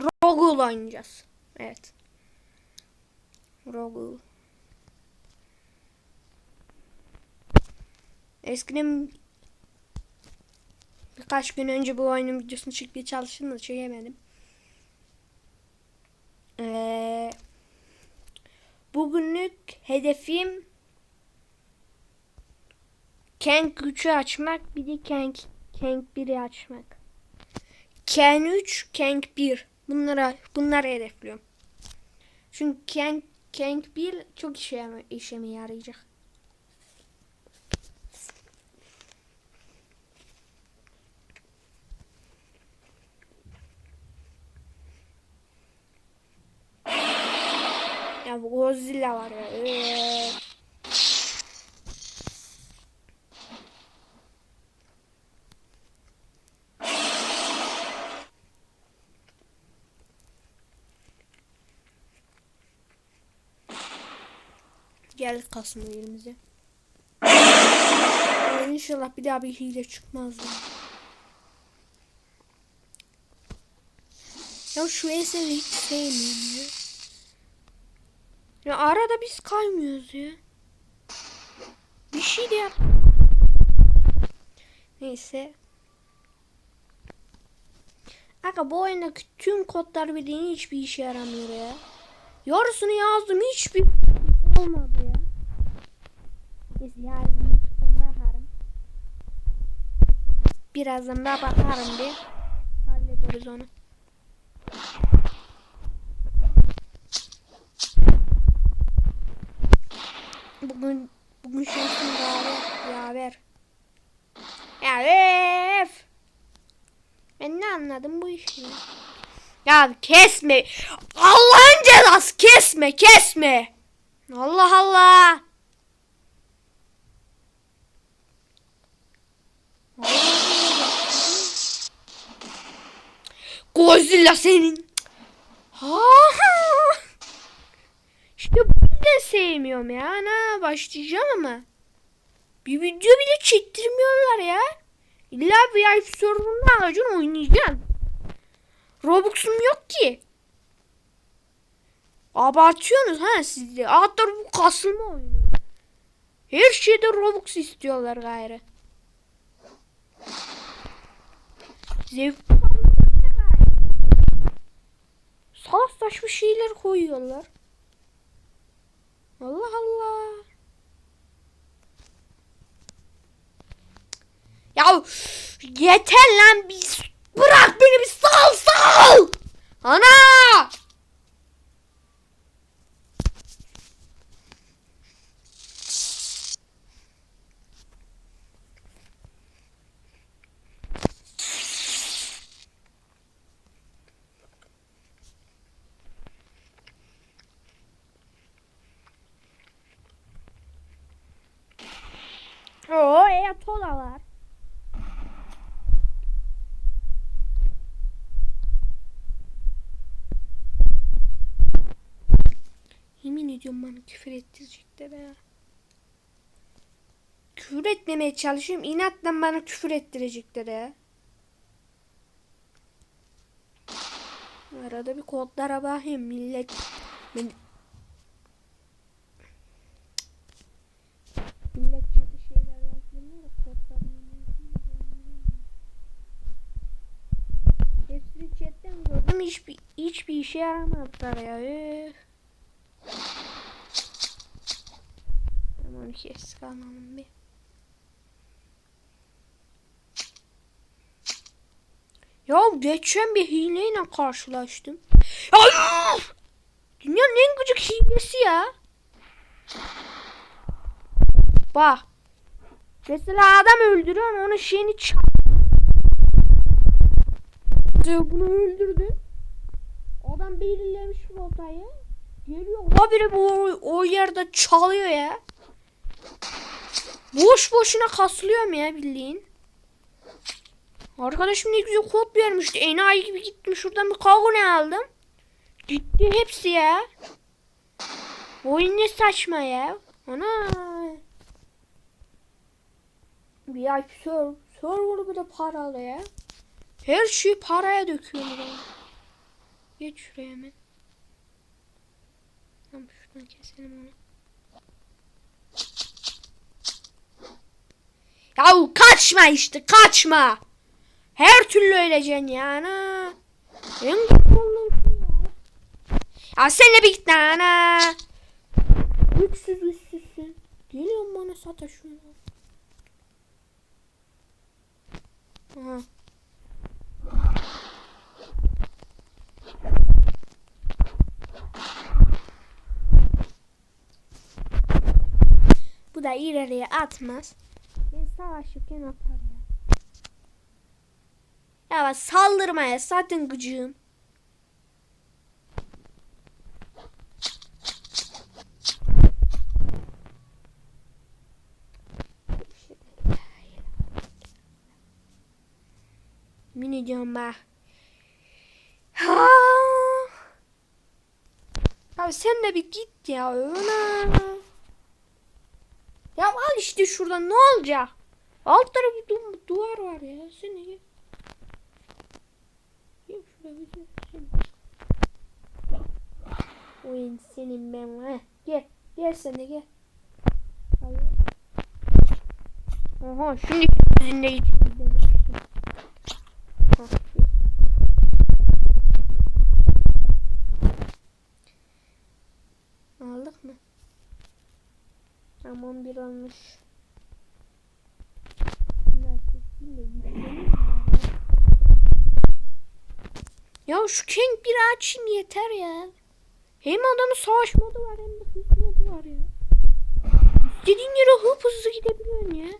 Rogul oynayacağız. Evet. Rogul. Eskiden birkaç gün önce bu oyunun videosunu çekmeye çalıştım da çekemedim. Ee, bugünlük hedefim Kenk 3'ü açmak bir de Kenk, Kenk 1'i açmak. Ken 3, Kenk 1. Bunlara bunları hedefliyorum. Çünkü Kenk, Kenk 1 çok işe, işeme yarayacak. Ya bu Godzilla var ya. Ee. Gel kasma yerimize. Ya İnşallah bir daha bir hile çıkmaz ya. Ya şu eseri hiç sevmiyorum ya. Ya arada biz kaymıyoruz ya. Bir şey de yap. Neyse. Aga bu oyundaki tüm kodlar bildiğin hiçbir işe yaramıyor ya. Yarısını yazdım hiçbir olmadı yarın YouTube'dan bakarım. Birazdan daha bakarım bir. Hallederiz onu. Bugün bugün şansım yaver yaver. Ya öf. Ben ne anladım bu işi? Ya kesme. Allah'ın cezası kesme kesme. Allah Allah. Godzilla senin. Ha. İşte bunu da sevmiyorum ya. Ana başlayacağım ama. Bir video bile çektirmiyorlar ya. İlla VIP server'ında alacaksın oynayacaksın. Robux'um yok ki. Abartıyorsunuz ha siz de. Bu kasılma oyunu. Her şeyde Robux istiyorlar gayrı. Zevk Salak saçma şeyler koyuyorlar. Allah Allah. Ya yeter lan biz bırak beni bir sal sal. Ana! Oo, e tola var. Yemin ediyorum bana küfür ettirecekler ya. Küfür etmemeye çalışıyorum. İnatla bana küfür ettirecekler ya. Arada bir kodlara bakayım millet. Ben... hiçbir, hiçbir işe yaramadılar ya. Üf. Tamam kes kalmam bir. Ya geçen bir hileyle karşılaştım. Ya! Dünyanın en gıcık hilesi ya. Bak. Mesela adam öldürüyor onun şeyini çal. Bunu öldürdü. Adam belirlemiş rotayı. Geliyor. Habire bu o yerde çalıyor ya. Boş boşuna kaslıyorum ya bildiğin. Arkadaşım ne güzel kod vermişti. Enayi gibi gittim şuradan bir kavga aldım. Gitti hepsi ya. Oyun ne saçma ya. Ana. VIP server, server bir de paralı ya. Her şeyi paraya döküyorum. Geç şuraya hemen. Tamam şuradan keselim onu. Ya kaçma işte kaçma. Her türlü öleceksin yani. En ya. Ya sen de bir git ana. Güçsüz güçsüzsün. Geliyorum bana sataşıyor. Aha. Da ileriye atmaz. Ben savaşırken atar ya. Ya bak saldırmaya zaten gıcığım. Mini camba. Ha. Ya sen de bir git ya öyle. Şuradan ne olacak? Alt tarafı du- duvar var ya. Sen. Sen. Oyun senin ben ha. Gel. Gel sen de gel. Hayır. Oha şimdi sizinle gel. Aldık mı? Tamam bir olmuş. Ya şu King bir açayım yeter ya. Hem adamın savaş modu var hem de hız modu var ya. İstediğin yere hıp hızlı gidebiliyorsun ya.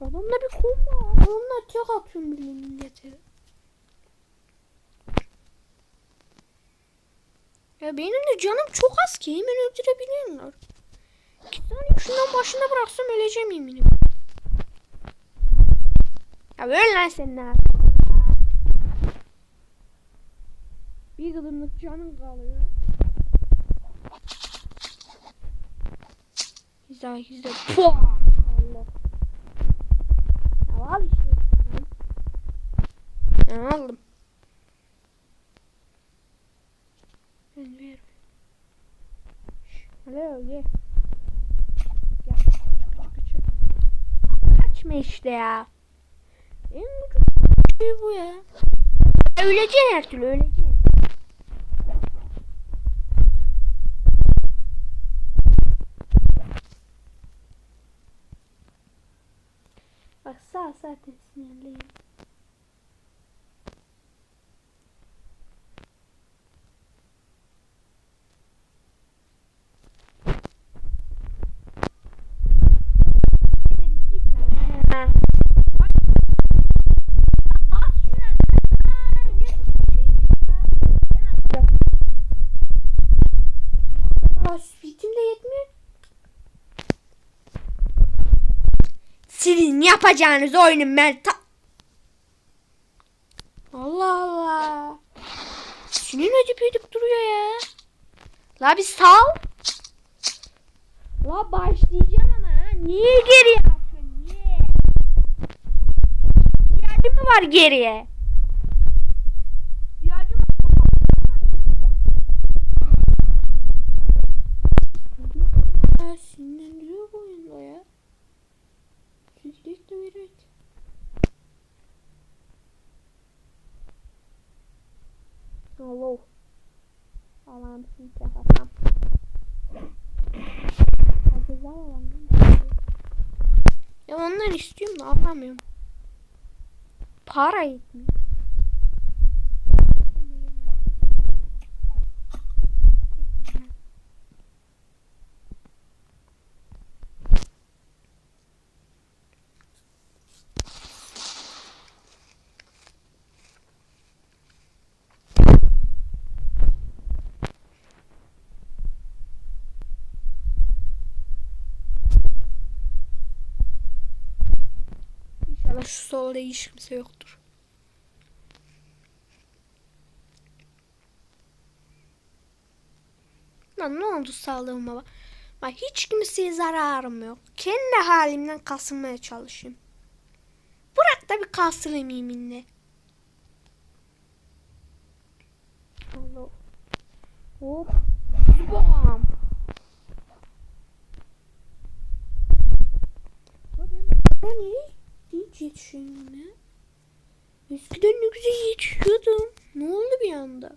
Adamda bir kombo var. Onunla tek atıyorum bile millete. Ya benim de canım çok az ki hemen öldürebiliyorlar. İki tane şundan başında bıraksam öleceğim yeminim. Ya öl lan sen ne Bir gıdımlık canım kalıyor. Güzel. Puh! Allah. İşte. Ya aldım. Ben ver. Alo küçük. Kaçma işte ya. En ucuz şey bu ya. Öleceksin her türlü öleceksin. Yapacağınız oyunun ben. Allah Allah. Sinir edip edip duruyor ya. La bir sal. La başlayacağım ama ha. Niye geriye atıyorsun? Niye? İhtiyacın mı var geriye? İhtiyacım Allah sinirlendiriyor bu oyunda ya. Sürekli de evet. Alo. Allah'ım şimdi kapatam. Herkes alalım. Ya onları istiyorum da alamıyorum. Para yetmiyor. İnşallah şu solda hiç kimse yoktur. Lan ne oldu sağlığıma bak. Bak hiç kimseye zararım yok. Kendi halimden kasılmaya çalışayım. Bırak da bir kasılayım yeminle. Allah. Hop. Eskiden ne güzel yetişiyordum. Ne oldu bir anda?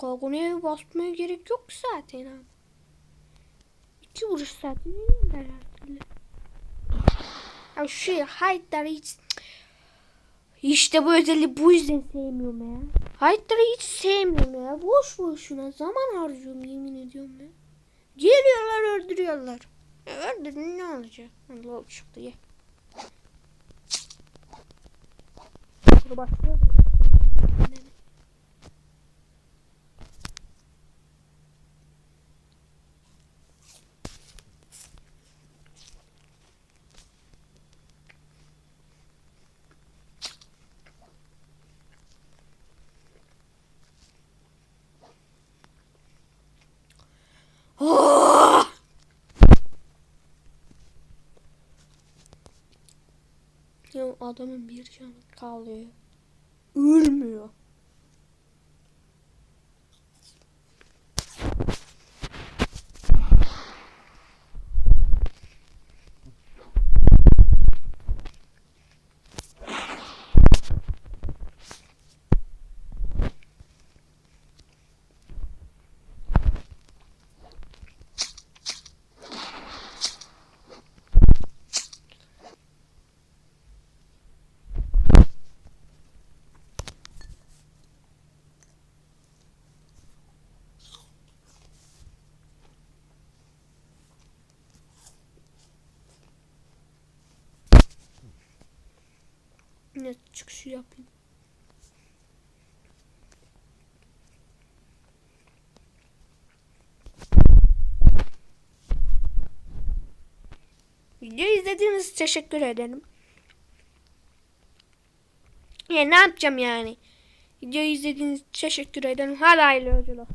Kalkınaya basmaya gerek yok zaten abi. İki vuruş zaten yenildiler her türlü. Ya şu Hyde'ları hiç... İşte bu özelliği bu yüzden sevmiyorum ya. Hyde'ları hiç sevmiyorum ya. Boş boşuna zaman harcıyorum yemin ediyorum ya. Geliyorlar öldürüyorlar. Öldürdün ne olacak? Allah çıktı ye. Dur başlıyor. Ya adamın bir canı kalıyor. Ölmüyor. Ne çıkışı yapayım. Videoyu izlediğiniz için teşekkür ederim. Ya ne yapacağım yani? Videoyu izlediğiniz için teşekkür ederim. Hadi hayırlı yolculuk.